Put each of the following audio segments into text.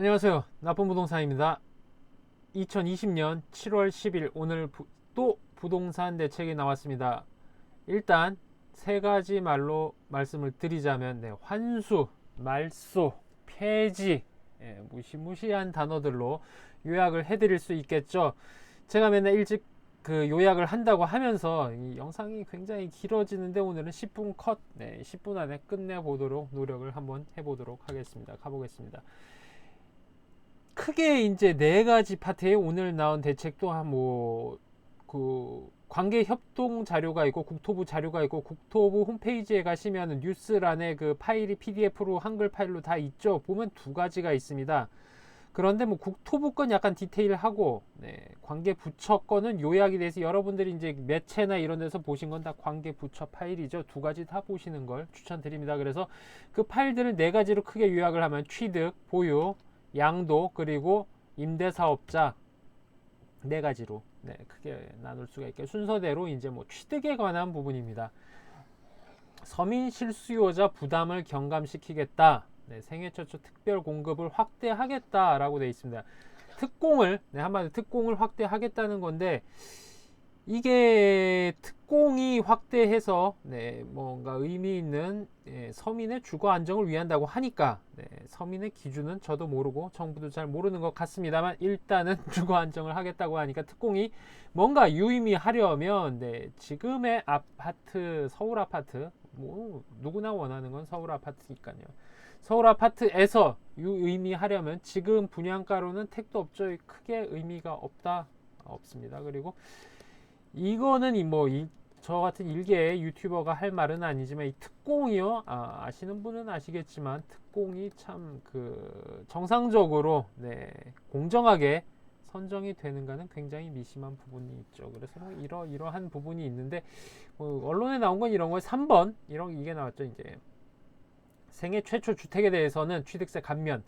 안녕하세요. 나쁜 부동산입니다. 2020년 7월 10일 오늘 부, 또 부동산 대책이 나왔습니다. 일단 세 가지 말로 말씀을 드리자면 네, 환수, 말소, 폐지 예, 무시무시한 단어들로 요약을 해드릴 수 있겠죠. 제가 맨날 일찍 그 요약을 한다고 하면서 이 영상이 굉장히 길어지는데 오늘은 10분 컷, 네, 10분 안에 끝내 보도록 노력을 한번 해보도록 하겠습니다. 가보겠습니다. 크게 이제 네 가지 파트에 오늘 나온 대책도 한뭐그 관계 협동 자료가 있고 국토부 자료가 있고 국토부 홈페이지에 가시면 뉴스란에 그 파일이 PDF로 한글 파일로 다 있죠. 보면 두 가지가 있습니다. 그런데 뭐 국토부 건 약간 디테일하고 네, 관계 부처 건은 요약이 돼서 여러분들이 이제 매체나 이런 데서 보신 건 다 관계 부처 파일이죠. 두 가지 다 보시는 걸 추천드립니다. 그래서 그 파일들을 네 가지로 크게 요약을 하면 취득, 보유, 양도 그리고 임대사업자 네 가지로 네, 크게 나눌 수가 있게 순서대로 이제 뭐 취득에 관한 부분입니다. 서민 실수요자 부담을 경감시키겠다. 네, 생애 최초 특별 공급을 확대하겠다라고 되어 있습니다. 특공을 네, 한마디로 특공을 확대하겠다는 건데 이게 특공이 확대해서 네, 뭔가 의미 있는 예, 서민의 주거 안정을 위한다고 하니까 네, 서민의 기준은 저도 모르고 정부도 잘 모르는 것 같습니다만 일단은 주거 안정을 하겠다고 하니까 특공이 뭔가 유의미하려면 네, 지금의 아파트 서울 아파트 뭐 누구나 원하는 건 서울 아파트니까요. 서울 아파트에서 유의미하려면 지금 분양가로는 택도 없죠. 크게 의미가 없다 없습니다. 그리고 이거는 이뭐저 같은 일개 유튜버가 할 말은 아니지만 이 특공이요 아, 아시는 분은 아시겠지만 특공이 참 그 정상적으로 네 공정하게 선정이 되는가는 굉장히 미심한 부분이 있죠. 그래서 뭐 이러 이러한 부분이 있는데 뭐 언론에 나온 건 이런 거에 3번 이런 이게 나왔죠. 이제 생애 최초 주택에 대해서는 취득세 감면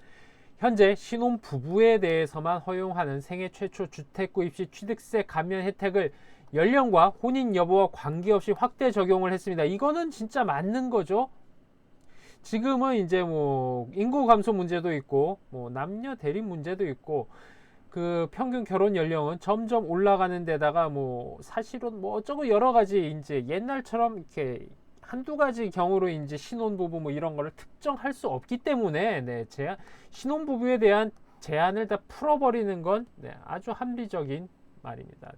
현재 신혼 부부에 대해서만 허용하는 생애 최초 주택 구입 시 취득세 감면 혜택을 연령과 혼인 여부와 관계없이 확대 적용을 했습니다. 이거는 진짜 맞는 거죠. 지금은 이제 뭐 인구 감소 문제도 있고 뭐 남녀 대립 문제도 있고 그 평균 결혼 연령은 점점 올라가는 데다가 뭐 사실은 뭐 어쩌고 여러 가지 이제 옛날처럼 이렇게 한두 가지 경우로 이제 신혼부부 뭐 이런 거를 특정할 수 없기 때문에 네, 제한 신혼부부에 대한 제한을 다 풀어버리는 건 네, 아주 합리적인 말입니다.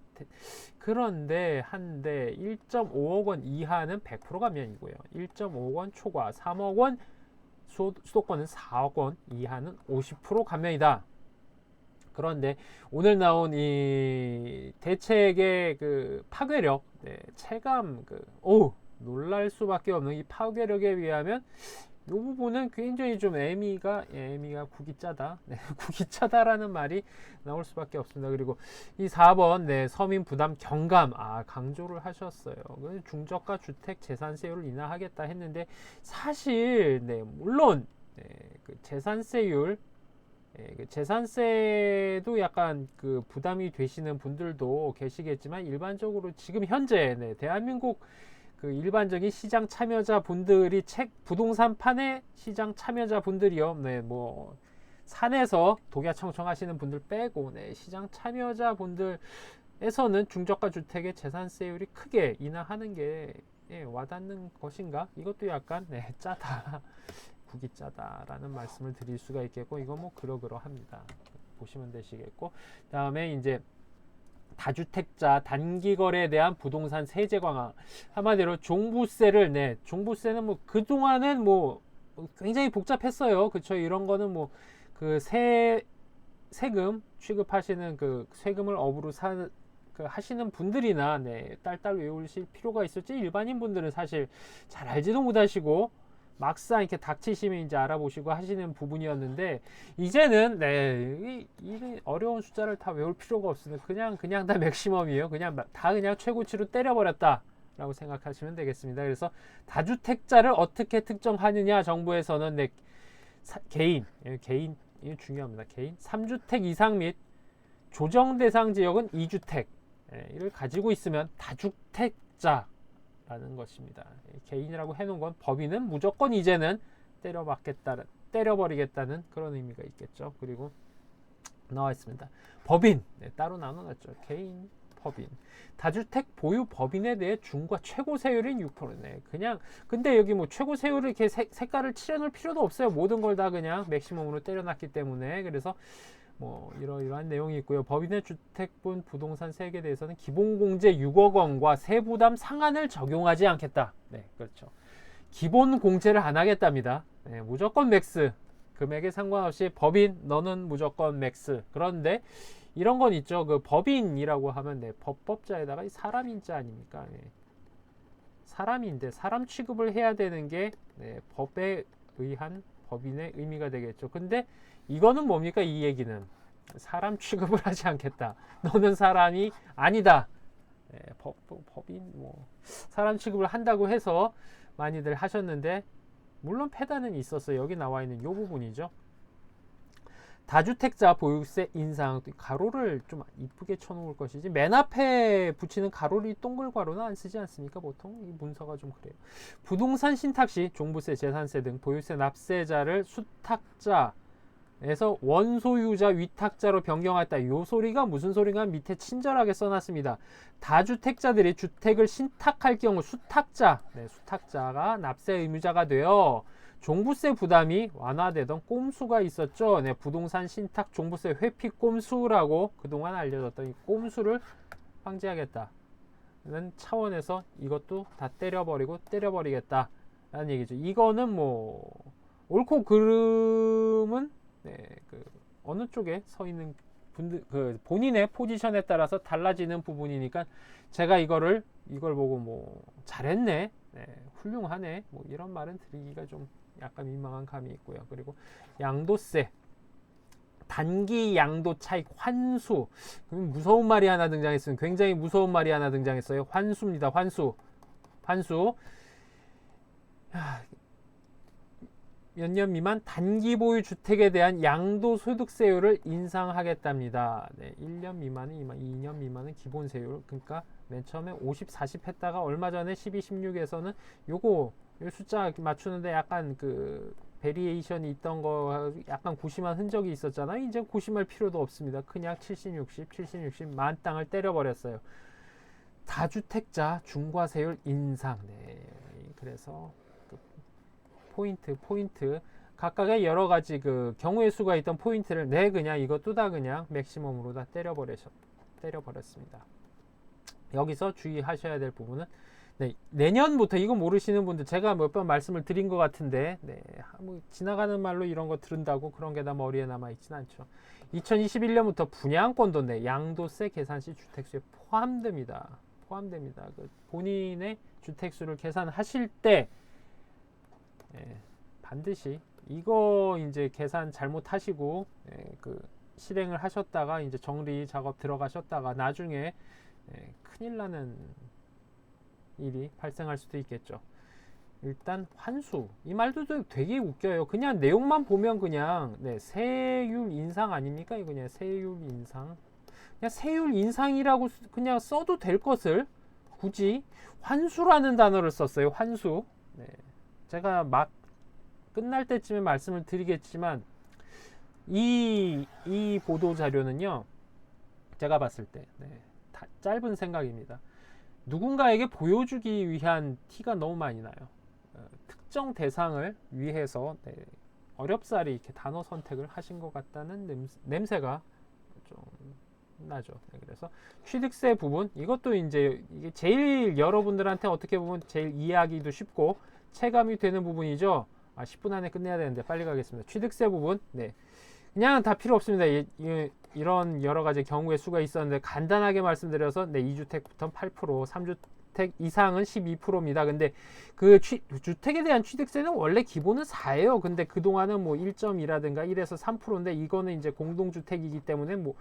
그런데 한대 1.5억 원 이하는 100% 감면이고요. 1.5억 원 초과 3억 원 수도권은 4억 원 이하는 50% 감면이다. 그런데 오늘 나온 이 대책의 그 파괴력, 네, 체감, 그, 오, 놀랄 수밖에 없는 이 파괴력에 의하면 이 부분은 굉장히 좀 애미가 애미가 국이 짜다 네, 국이 짜다라는 말이 나올 수밖에 없습니다. 그리고 이 4번 네, 서민 부담 경감 아 강조를 하셨어요. 그 중저가 주택 재산세율을 인하하겠다 했는데 사실 네, 물론 네, 그 재산세율 예, 그 재산세도 약간 그 부담이 되시는 분들도 계시겠지만 일반적으로 지금 현재 네, 대한민국 그 일반적인 시장 참여자 분들이 책 부동산 판의 시장 참여자 분들이요. 네, 뭐 산에서 독야청청 하시는 분들 빼고 네, 시장 참여자 분들에서는 중저가 주택의 재산세율이 크게 인하하는 게 예, 와닿는 것인가? 이것도 약간 네, 짜다. 국이 짜다라는 말씀을 드릴 수가 있겠고 이거 뭐 그러그러합니다. 보시면 되시겠고 다음에 이제 다주택자 단기 거래에 대한 부동산 세제 강화. 한마디로 종부세를 내 종부세는 뭐 그동안은 뭐 굉장히 복잡했어요. 그쵸? 이런 거는 뭐 그 세 세금 취급하시는 그 세금을 업으로 사, 그 하시는 분들이나 네, 딸딸 외우실 필요가 있을지 일반인 분들은 사실 잘 알지도 못하시고 막상 이렇게 닥치시면 이제 알아보시고 하시는 부분이었는데 이제는 네, 이, 이 어려운 숫자를 다 외울 필요가 없습니다. 그냥 그냥 다 맥시멈이에요. 그냥 다 그냥 최고치로 때려버렸다. 라고 생각하시면 되겠습니다. 그래서 다주택자를 어떻게 특정하느냐 정부에서는 네, 사, 개인, 예, 개인 이 중요합니다. 개인 3주택 이상 및 조정 대상 지역은 2주택 예, 이를 가지고 있으면 다주택자 라는 것입니다. 개인이라고 해놓은 건 법인은 무조건 이제는 때려박겠다 때려버리겠다는 그런 의미가 있겠죠. 그리고 나와 있습니다. 법인 네, 따로 나눠놨죠. 개인 법인 다주택 보유 법인에 대해 중과 최고 세율인 6%네. 그냥 근데 여기 뭐 최고 세율을 이렇게 색, 색깔을 칠해놓을 필요도 없어요. 모든 걸 다 그냥 맥시멈으로 때려놨기 때문에 그래서 뭐 이러이러한 내용이 있고요. 법인의 주택분 부동산 세액에 대해서는 기본공제 6억 원과 세부담 상한을 적용하지 않겠다. 네, 그렇죠. 기본 공제를 안 하겠답니다. 네, 무조건 맥스. 금액에 상관없이 법인 너는 무조건 맥스. 그런데 이런 건 있죠. 그 법인이라고 하면 네, 법법자에다가 이 사람인자 아닙니까? 네. 사람인데 사람 취급을 해야 되는 게 네, 법에 의한 법인의 의미가 되겠죠. 근데 이거는 뭡니까? 이 얘기는 사람 취급을 하지 않겠다. 너는 사람이 아니다. 네, 법, 법인 뭐 사람 취급을 한다고 해서 많이들 하셨는데 물론 패단은 있었어요. 여기 나와 있는 이 부분이죠. 다주택자 보유세 인상. 가로를 좀 이쁘게 쳐놓을 것이지 맨 앞에 붙이는 가로를 동글 가로는 안 쓰지 않습니까? 보통 이 문서가 좀 그래요. 부동산 신탁 시 종부세 재산세 등 보유세 납세자를 수탁자에서 원소유자 위탁자로 변경했다. 요 소리가 무슨 소리가 밑에 친절하게 써놨습니다. 다주택자들이 주택을 신탁할 경우 수탁자 네, 수탁자가 납세 의무자가 되어 종부세 부담이 완화되던 꼼수가 있었죠. 네, 부동산 신탁 종부세 회피 꼼수라고 그동안 알려졌던 이 꼼수를 방지하겠다는 차원에서 이것도 다 때려버리고 때려버리겠다라는 얘기죠. 이거는 뭐 옳고 그름은 네, 그 어느 쪽에 서 있는 분들 그 본인의 포지션에 따라서 달라지는 부분이니까 제가 이거를 이걸 보고 뭐 잘했네, 네, 훌륭하네, 뭐 이런 말은 드리기가 좀 약간 민망한 감이 있고요. 그리고 양도세 단기 양도 차익 환수 무서운 말이 하나 등장했으면 굉장히 무서운 말이 하나 등장했어요. 환수입니다. 환수 환수 몇 년 미만 단기 보유 주택에 대한 양도 소득세율을 인상하겠답니다. 네, 1년 미만은 2년 미만은 기본 세율. 그러니까 맨 처음에 50, 40 했다가 얼마 전에 12, 16에서는 요거 요 숫자 맞추는데 약간 그 베리에이션이 있던 거 약간 고심한 흔적이 있었잖아요. 이제 고심할 필요도 없습니다. 그냥 70, 60, 70, 60 만 땅을 때려버렸어요. 다주택자 중과세율 인상. 네. 그래서 그 포인트, 포인트. 각각의 여러 가지 그 경우의 수가 있던 포인트를 네 그냥 이것도 다 그냥 맥시멈으로 다 때려버리셨, 때려버렸습니다. 여기서 주의하셔야 될 부분은 네, 내년부터 이거 모르시는 분들 제가 몇 번 말씀을 드린 것 같은데 네, 뭐 지나가는 말로 이런 거 들은다고 그런 게 다 머리에 남아 있진 않죠. 2021년부터 분양권도 네, 양도세 계산 시 주택수에 포함됩니다. 포함됩니다. 그 본인의 주택수를 계산하실 때 네, 반드시 이거 이제 계산 잘못하시고 네, 그 실행을 하셨다가 이제 정리 작업 들어가셨다가 나중에 네, 큰일 나는 일이 발생할 수도 있겠죠. 일단 환수 이 말도 되게 웃겨요. 그냥 내용만 보면 그냥 네, 세율 인상 아닙니까? 이거 그냥 세율 인상. 그냥 세율 인상이라고 그냥 써도 될 것을 굳이 환수라는 단어를 썼어요. 환수. 네. 제가 막 끝날 때쯤에 말씀을 드리겠지만 이, 이 보도 자료는요. 제가 봤을 때 네, 짧은 생각입니다. 누군가에게 보여주기 위한 티가 너무 많이 나요. 어, 특정 대상을 위해서 네, 어렵사리 이렇게 단어 선택을 하신 것 같다는 냄새, 가좀 나죠. 네, 그래서 취득세 부분 이것도 이제 이게 제일 여러분들한테 어떻게 보면 제일 이해하기도 쉽고 체감이 되는 부분이죠. 아 10분 안에 끝내야 되는데 빨리 가겠습니다. 취득세 부분 네 그냥 다 필요 없습니다. 이, 이, 이런 여러 가지 경우의 수가 있었는데 간단하게 말씀드려서 네, 2주택부터 8%, 3주택 이상은 12%입니다. 근데 그 취, 주택에 대한 취득세는 원래 기본은 4예요. 근데 그동안은 뭐 1.2라든가 1에서 3%인데 이거는 이제 공동주택이기 때문에 뭐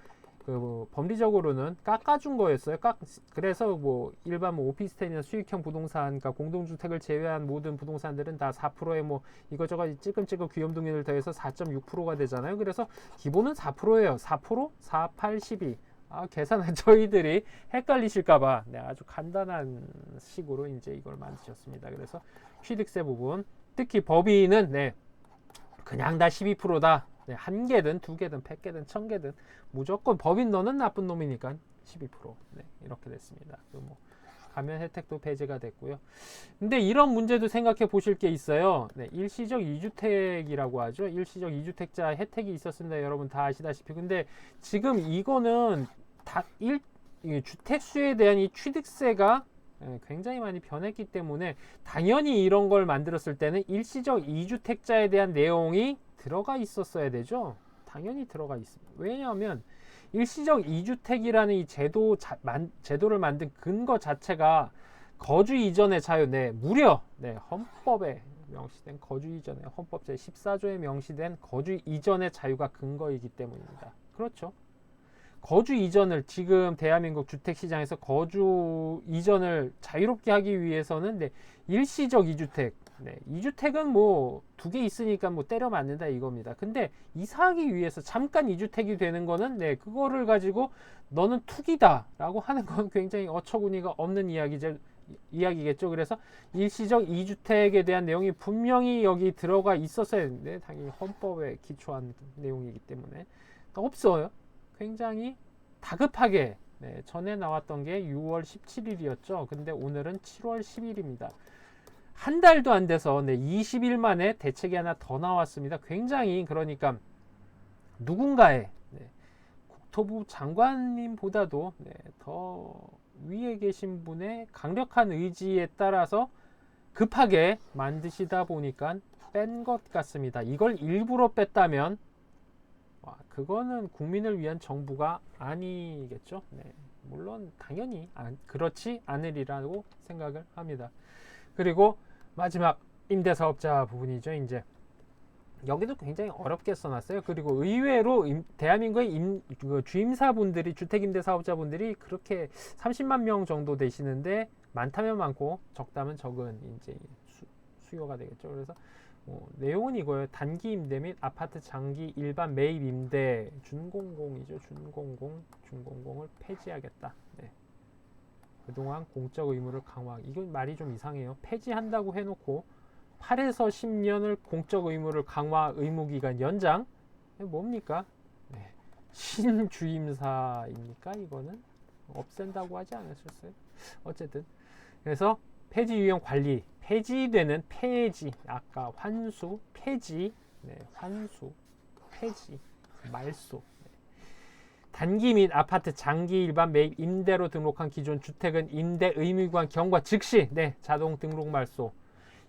그 법리적으로는 깎아준 거였어요. 깎, 그래서 뭐 일반 뭐 오피스텔이나 수익형 부동산, 그러니까 공동주택을 제외한 모든 부동산들은 다 4%에 뭐 이것저것 찌끔찌끔 귀염둥이를 더해서 4.6%가 되잖아요. 그래서 기본은 4%예요. 4%? 4, 8, 12. 아, 계산은 저희들이 헷갈리실까봐 네, 아주 간단한 식으로 이제 이걸 만드셨습니다. 그래서 취득세 부분, 특히 법인은 네, 그냥 다 12%다. 네, 한 개든 두 개든 백 개든 천 개든 무조건 법인 너는 나쁜 놈이니까 12%. 네, 이렇게 됐습니다. 그뭐 가면 혜택도 배제가 됐고요. 근데 이런 문제도 생각해 보실 게 있어요. 네, 일시적 2주택이라고 하죠. 일시적 2주택자 혜택이 있었습니다. 여러분 다 아시다시피. 근데 지금 이거는 다 일, 이 주택수에 대한 이 취득세가 예, 굉장히 많이 변했기 때문에 당연히 이런 걸 만들었을 때는 일시적 2주택자에 대한 내용이 들어가 있었어야 되죠. 당연히 들어가 있습니다. 왜냐하면 일시적 2주택이라는 이 제도 자, 만, 제도를 만든 근거 자체가 거주 이전의 자유, 네, 무려 네, 헌법에 명시된 거주 이전의 헌법 제 14조에 명시된 거주 이전의 자유가 근거이기 때문입니다. 그렇죠. 거주 이전을 지금 대한민국 주택 시장에서 거주 이전을 자유롭게 하기 위해서는 네, 일시적 2주택 네, 2주택은 뭐 두 개 있으니까 뭐 때려 맞는다 이겁니다. 근데 이사하기 위해서 잠깐 2주택이 되는 거는 네, 그거를 가지고 너는 투기다라고 하는 건 굉장히 어처구니가 없는 이야기죠. 이야기겠죠. 그래서 일시적 2주택에 대한 내용이 분명히 여기 들어가 있었어야 했는데 당연히 헌법에 기초한 내용이기 때문에 없어요. 굉장히 다급하게 네, 전에 나왔던 게 6월 17일이었죠. 근데 오늘은 7월 10일입니다. 한 달도 안 돼서 네, 20일 만에 대책이 하나 더 나왔습니다. 굉장히 그러니까 누군가의 네, 국토부 장관님보다도 네, 더 위에 계신 분의 강력한 의지에 따라서 급하게 만드시다 보니까 뺀 것 같습니다. 이걸 일부러 뺐다면 와, 그거는 국민을 위한 정부가 아니겠죠. 네, 물론 당연히 안- 그렇지 않으리라고 생각을 합니다. 그리고 마지막 임대사업자 부분이죠. 이제 여기도 굉장히 어렵게 써놨어요. 그리고 의외로 임- 대한민국의 임, 그 주임사분들이 주택임대사업자분들이 그렇게 30만 명 정도 되시는데 많다면 많고 적다면 적은 이제 수, 수요가 되겠죠. 그래서 뭐 내용은 이거예요. 단기 임대 및 아파트 장기 일반 매입 임대 준공공이죠. 준공공 준공공을 폐지하겠다. 네. 그동안 공적 의무를 강화. 이건 말이 좀 이상해요. 폐지한다고 해놓고 8에서 10년을 공적 의무를 강화 의무 기간 연장. 뭡니까? 네. 신주임사입니까? 이거는 없앤다고 하지 않으셨어요? 어쨌든 그래서 폐지 유형 관리 폐지되는 폐지 아까 환수 폐지 네, 환수 폐지 말소. 네. 단기 및 아파트 장기 일반 매입 임대로 등록한 기존 주택은 임대 의무기관 경과 즉시 네 자동 등록 말소.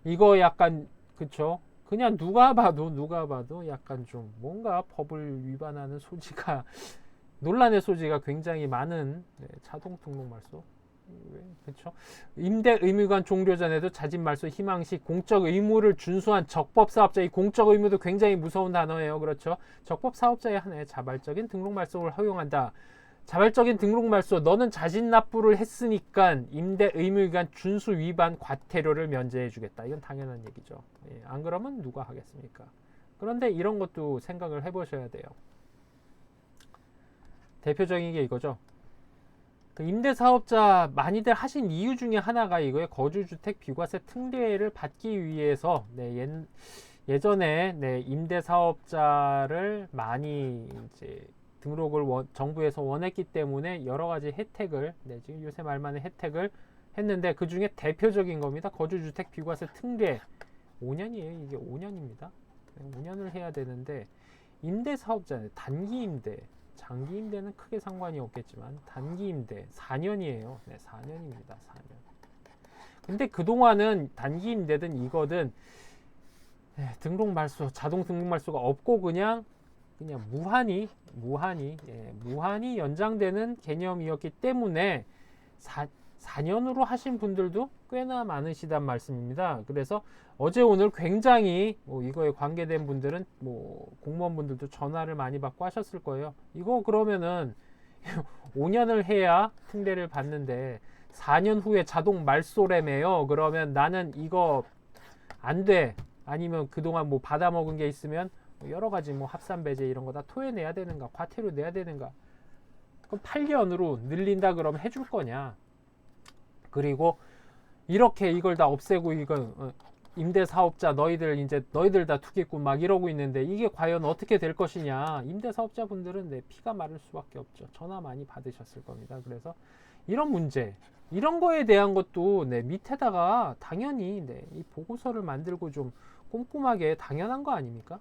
이거 약간 그쵸? 그냥 누가 봐도 누가 봐도 약간 좀 뭔가 법을 위반하는 소지가 논란의 소지가 굉장히 많은 네, 자동 등록 말소. 왜 그렇죠? 임대 의무관 종료 전에도 자진 말소 희망 시 공적 의무를 준수한 적법 사업자 이 공적 의무도 굉장히 무서운 단어예요. 그렇죠? 적법 사업자의 한해 자발적인 등록 말소를 허용한다. 자발적인 등록 말소 너는 자진 납부를 했으니까 임대 의무기간 준수 위반 과태료를 면제해 주겠다. 이건 당연한 얘기죠. 예, 안 그러면 누가 하겠습니까? 그런데 이런 것도 생각을 해 보셔야 돼요. 대표적인 게 이거죠. 그 임대사업자 많이들 하신 이유 중에 하나가 이거예요. 거주주택 비과세 특례를 받기 위해서 네, 옛, 예전에 네, 임대사업자를 많이 이제 등록을 원- 정부에서 원했기 때문에 여러 가지 혜택을 네, 지금 요새 말만의 혜택을 했는데 그 중에 대표적인 겁니다. 거주주택 비과세 특례 5년이에요. 이게 5년입니다. 5년을 해야 되는데 임대사업자 단기 임대 장기 임대는 크게 상관이 없겠지만 단기 임대 4년이에요. 네, 4년입니다. 4년. 근데 그동안은 단기 임대든 이거든 예, 등록 말소, 자동 등록 말소가 없고 그냥 그냥 무한히 무한히 예, 무한히 연장되는 개념이었기 때문에 4, 4년으로 하신 분들도 꽤나 많으시단 말씀입니다. 그래서 어제 오늘 굉장히 뭐 이거에 관계된 분들은 뭐 공무원분들도 전화를 많이 받고 하셨을 거예요. 이거 그러면은 5년을 해야 특례를 받는데 4년 후에 자동 말소래매요. 그러면 나는 이거 안 돼. 아니면 그동안 뭐 받아먹은 게 있으면 뭐 여러 가지 뭐 합산 배제 이런 거 다 토해내야 되는가, 과태료 내야 되는가. 그럼 8년으로 늘린다 그러면 해줄 거냐? 그리고 이렇게 이걸 다 없애고 이걸 어, 임대 사업자 너희들 이제 너희들 다 투기꾼 막 이러고 있는데 이게 과연 어떻게 될 것이냐. 임대 사업자분들은 네, 피가 마를 수밖에 없죠. 전화 많이 받으셨을 겁니다. 그래서 이런 문제 이런 거에 대한 것도 네, 밑에다가 당연히 네, 이 보고서를 만들고 좀 꼼꼼하게 당연한 거 아닙니까?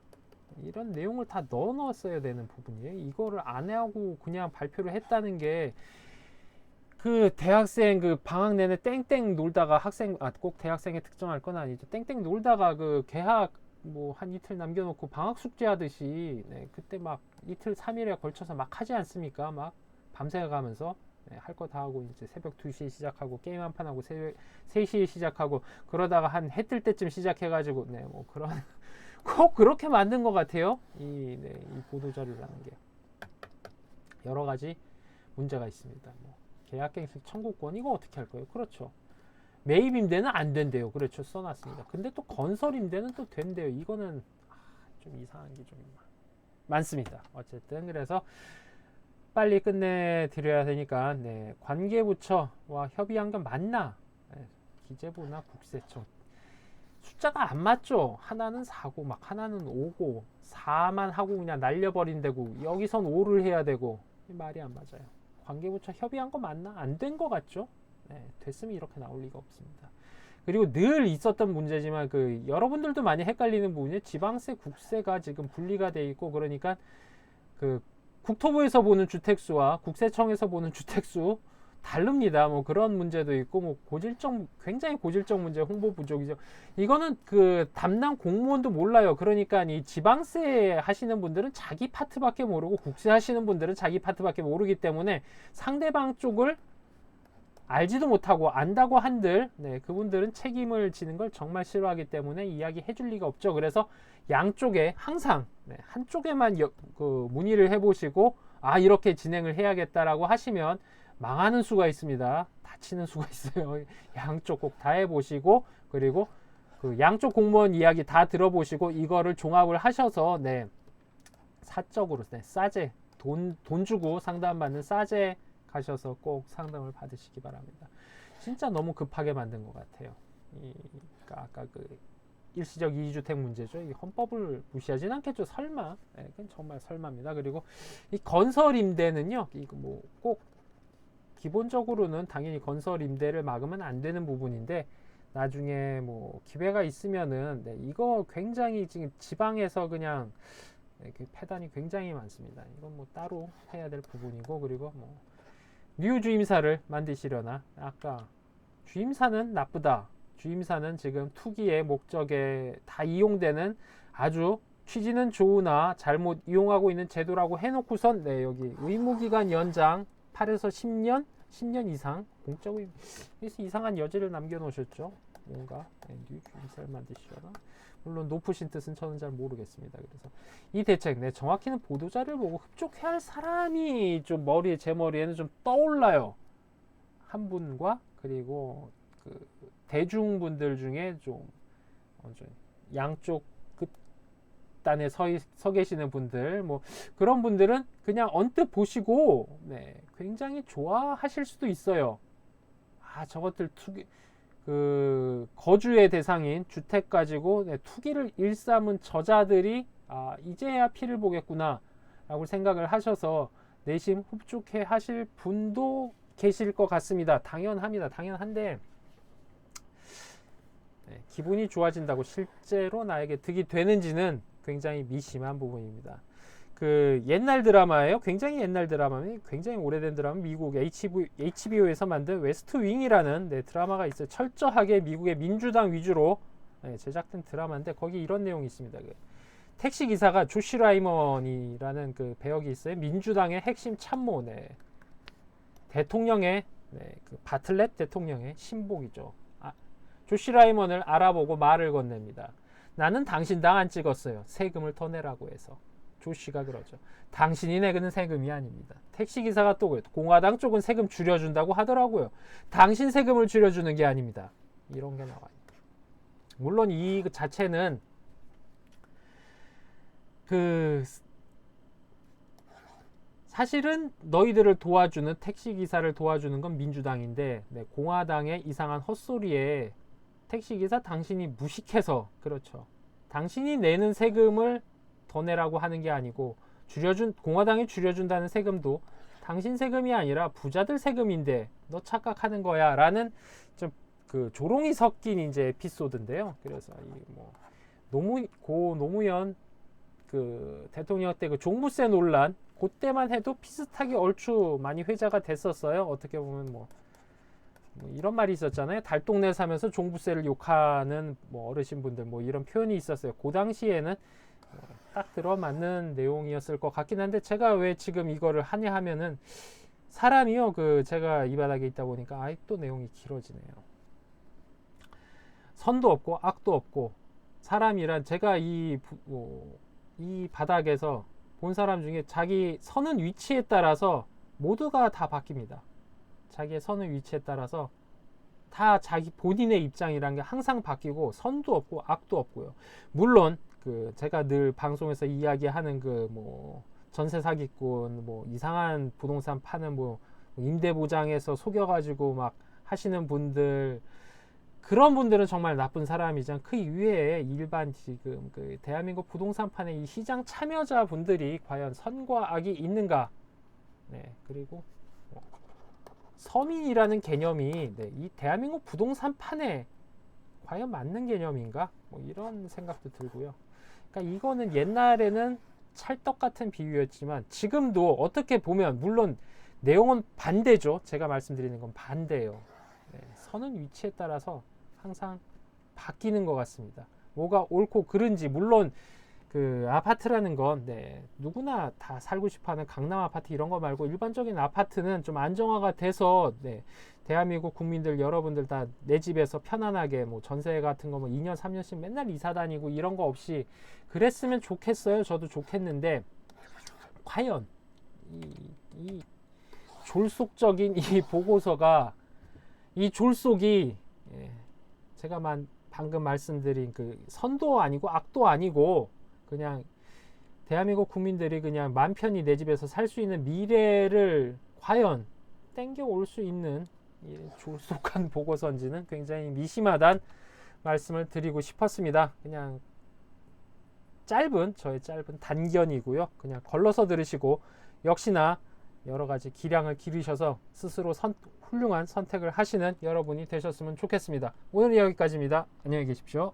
이런 내용을 다 넣어 넣었어야 되는 부분이에요. 이거를 안 하고 그냥 발표를 했다는 게 그 대학생 그 방학 내내 땡땡 놀다가 학생 아 꼭 대학생에 특정할 건 아니죠. 땡땡 놀다가 그 개학 뭐 한 이틀 남겨놓고 방학 숙제 하듯이 네, 그때 막 이틀 삼일에 걸쳐서 막 하지 않습니까? 막 밤새 가면서 네, 할거 다 하고 이제 새벽 2시에 시작하고 게임 한 판 하고 새벽 3시에 시작하고 그러다가 한 해 뜰 때쯤 시작해 가지고 네, 뭐 그런 꼭 그렇게 만든 것 같아요. 이, 네, 이 보도 자료라는 게 여러 가지 문제가 있습니다. 뭐 계약갱신 청구권 이거 어떻게 할 거예요? 그렇죠. 매입 임대는 안 된대요. 그렇죠. 써놨습니다. 근데 또 건설 임대는 또 된대요. 이거는 아, 좀 이상한 게 좀 많습니다. 어쨌든 그래서 빨리 끝내 드려야 되니까 네, 관계부처와 협의한 게 맞나? 네, 기재부나 국세청 숫자가 안 맞죠. 하나는 4고 막 하나는 5고 4만 하고 그냥 날려버린다고 여기선 5를 해야 되고 말이 안 맞아요. 관계부처 협의한 거 맞나? 안 된 거 같죠? 네, 됐으면 이렇게 나올 리가 없습니다. 그리고 늘 있었던 문제지만 그 여러분들도 많이 헷갈리는 부분이 지방세, 국세가 지금 분리가 돼 있고 그러니까 그 국토부에서 보는 주택수와 국세청에서 보는 주택수 다릅니다. 뭐 그런 문제도 있고 뭐 고질적 굉장히 고질적 문제 홍보 부족이죠. 이거는 그 담당 공무원도 몰라요. 그러니까 이 지방세 하시는 분들은 자기 파트밖에 모르고 국세 하시는 분들은 자기 파트밖에 모르기 때문에 상대방 쪽을 알지도 못하고 안다고 한들 네, 그분들은 책임을 지는 걸 정말 싫어하기 때문에 이야기해 줄 리가 없죠. 그래서 양쪽에 항상 네, 한쪽에만 여, 그 문의를 해보시고 아 이렇게 진행을 해야겠다라고 하시면 망하는 수가 있습니다. 다치는 수가 있어요. 양쪽 꼭 다 해보시고 그리고 그 양쪽 공무원 이야기 다 들어보시고 이거를 종합을 하셔서 네 사적으로 네, 싸제 돈, 돈 주고 상담받는 싸제 가셔서 꼭 상담을 받으시기 바랍니다. 진짜 너무 급하게 만든 것 같아요. 이, 그러니까 아까 그 일시적 이주택 문제죠. 이 헌법을 무시하진 않겠죠. 설마. 네, 정말 설마입니다. 그리고 이 건설 임대는요. 이거 뭐 꼭 기본적으로는 당연히 건설 임대를 막으면 안 되는 부분인데 나중에 뭐 기회가 있으면은 네, 이거 굉장히 지금 지방에서 그냥 이렇게 폐단이 굉장히 많습니다. 이건 뭐 따로 해야 될 부분이고 그리고 뭐 뉴 주임사를 만드시려나 아까 주임사는 나쁘다. 주임사는 지금 투기의 목적에 다 이용되는 아주 취지는 좋으나 잘못 이용하고 있는 제도라고 해놓고선 네 여기 의무기간 연장 8에서 10년? 10년 이상? 공적 의무 그래서 이상한 여지를 남겨놓으셨죠? 뭔가? 네, 뉴 주임사를 만드시려나? 물론 높으신 뜻은 저는 잘 모르겠습니다. 그래서 이 대책 네 정확히는 보도자를 보고 흡족해 할 사람이 좀 머리에 제 머리에는 좀 떠올라요. 한 분과 그리고 그 대중분들 중에 좀 양쪽 끝단에 서, 있- 서 계시는 분들 뭐 그런 분들은 그냥 언뜻 보시고 네, 굉장히 좋아하실 수도 있어요. 아 저것들 투기 그 거주의 대상인 주택 가지고 네, 투기를 일삼은 저자들이 아 이제야 피를 보겠구나라고 생각을 하셔서 내심 흡족해 하실 분도 계실 것 같습니다. 당연합니다. 당연한데 네, 기분이 좋아진다고 실제로 나에게 득이 되는지는 굉장히 미심한 부분입니다. 그 옛날 드라마예요. 굉장히 옛날 드라마는 굉장히 오래된 드라마 미국 HBO, HBO에서 만든 웨스트 윙이라는 네, 드라마가 있어요. 철저하게 미국의 민주당 위주로 네, 제작된 드라마인데 거기 이런 내용이 있습니다. 그 택시 기사가 조시 라이먼이라는 그 배역이 있어요. 민주당의 핵심 참모, 네. 대통령의 네, 그 바틀렛 대통령의 신복이죠. 아, 조시 라이먼을 알아보고 말을 건넵니다. 나는 당신 당 안 찍었어요. 세금을 더 내라고 해서. 조시가 그러죠. 당신이 내는 세금이 아닙니다. 택시기사가 또 그래요. 공화당 쪽은 세금 줄여준다고 하더라고요. 당신 세금을 줄여주는 게 아닙니다. 이런 게 나와요. 물론 이 자체는 그 사실은 너희들을 도와주는 택시 기사를 도와주는 건 민주당인데 네, 공화당의 이상한 헛소리에 택시기사 당신이 무식해서 그렇죠. 당신이 내는 세금을 더 내라고 하는 게 아니고 줄여준 공화당이 줄여준다는 세금도 당신 세금이 아니라 부자들 세금인데 너 착각하는 거야라는 좀 그 조롱이 섞인 이제 에피소드인데요. 그래서 이뭐 노무 고 노무현 그 대통령 때 그 종부세 논란 그때만 해도 비슷하게 얼추 많이 회자가 됐었어요. 어떻게 보면 뭐, 뭐 이런 말이 있었잖아요. 달동네 사면서 종부세를 욕하는 뭐 어르신분들 뭐 이런 표현이 있었어요. 그 당시에는 어, 딱 들어맞는 내용이었을 것 같긴 한데 제가 왜 지금 이거를 하냐 하면은 사람이요 그 제가 이 바닥에 있다 보니까 아이 또 내용이 길어지네요. 선도 없고 악도 없고 사람이란 제가 이, 부- 어, 이 바닥에서 본 사람 중에 자기 서는 위치에 따라서 모두가 다 바뀝니다. 자기의 서는 위치에 따라서 다 자기 본인의 입장이란 게 항상 바뀌고 선도 없고 악도 없고요. 물론 그 제가 늘 방송에서 이야기하는 그 뭐 전세 사기꾼 뭐 이상한 부동산 파는 뭐 임대 보장에서 속여 가지고 막 하시는 분들 그런 분들은 정말 나쁜 사람이지만 그 이외에 일반 지금 그 대한민국 부동산판의 이 시장 참여자 분들이 과연 선과 악이 있는가? 네 그리고 뭐 서민이라는 개념이 네, 이 대한민국 부동산 판에 과연 맞는 개념인가? 뭐 이런 생각도 들고요. 그러니까 이거는 옛날에는 찰떡 같은 비유였지만 지금도 어떻게 보면 물론 내용은 반대죠. 제가 말씀드리는 건 반대예요. 네, 서는 위치에 따라서 항상 바뀌는 것 같습니다. 뭐가 옳고 그른지 물론 그 아파트라는 건 네, 누구나 다 살고 싶어하는 강남 아파트 이런 거 말고 일반적인 아파트는 좀 안정화가 돼서 네, 대한민국 국민들 여러분들 다 내 집에서 편안하게 뭐 전세 같은 거 뭐 2년 3년씩 맨날 이사 다니고 이런 거 없이 그랬으면 좋겠어요. 저도 좋겠는데 과연 이, 이 졸속적인 이 보고서가 이 졸속이 예, 제가 만 방금 말씀드린 그 선도 아니고 악도 아니고 그냥 대한민국 국민들이 그냥 맘 편히 내 집에서 살 수 있는 미래를 과연 땡겨 올 수 있는 이 졸속한 보고서인지는 굉장히 미심하단 말씀을 드리고 싶었습니다. 그냥 짧은 저의 짧은 단견이고요. 그냥 걸러서 들으시고 역시나 여러 가지 기량을 기르셔서 스스로 선, 훌륭한 선택을 하시는 여러분이 되셨으면 좋겠습니다. 오늘 여기까지입니다. 안녕히 계십시오.